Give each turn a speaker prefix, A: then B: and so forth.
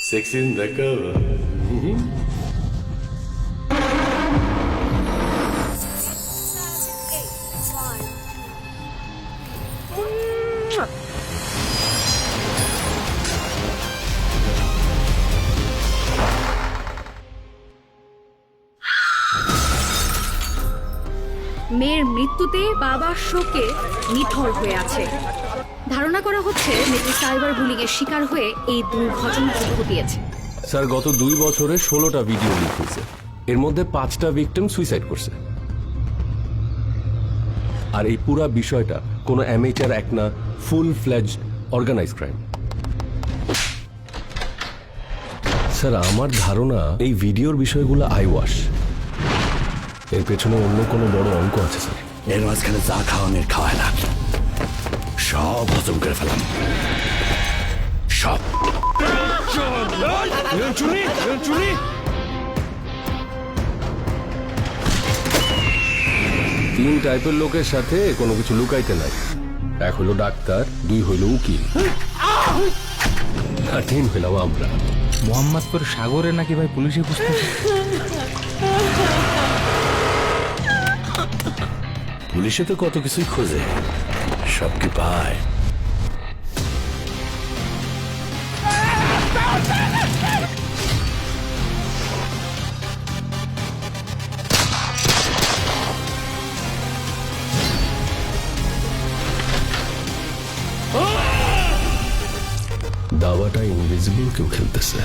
A: Sex in the cover.
B: মেয়ের মৃত্যুতে বাবা শোকে নিথর হয়ে আছে। ধারণা করা হচ্ছে মেয়েটি সাইবার বুলিং এর শিকার হয়ে এই দুর্ঘটনাটি ঘটিয়েছে।
C: স্যার গত দুই বছরে ষোলোটা ভিডিও লিক হয়েছে। এর মধ্যে পাঁচটা ভিকটিম সুইসাইড করছে। আর এই পুরা বিষয়টা কোনো অ্যামেচার এক না full fledged organise crime sir আমার ধারণা এই ভিডিওর বিষয়গুলো আই ওয়াশ এর পেছনে অন্য কোনো বড় অঙ্ক আছে স্যার।
A: এর মাঝখানে যা খাওয়ানোর খাওয়ায় না। সব হজম করে ফেলাম। সব।
C: তিন টাইপের লোকের সাথে কোনো কিছু লুকাইতে নাই। এক হলো ডাক্তার দুই হইল উকিল। আর তিন হইলাম আমরা।
D: মোহাম্মদপুর সাগরে নাকি ভাই পুলিশে খুঁজতেছে
A: পুলিশে তো কত কিছুই খোঁজে। সবকে পায়
C: দাওয়াটা ইনভিজিবল কেউ খেলতেছে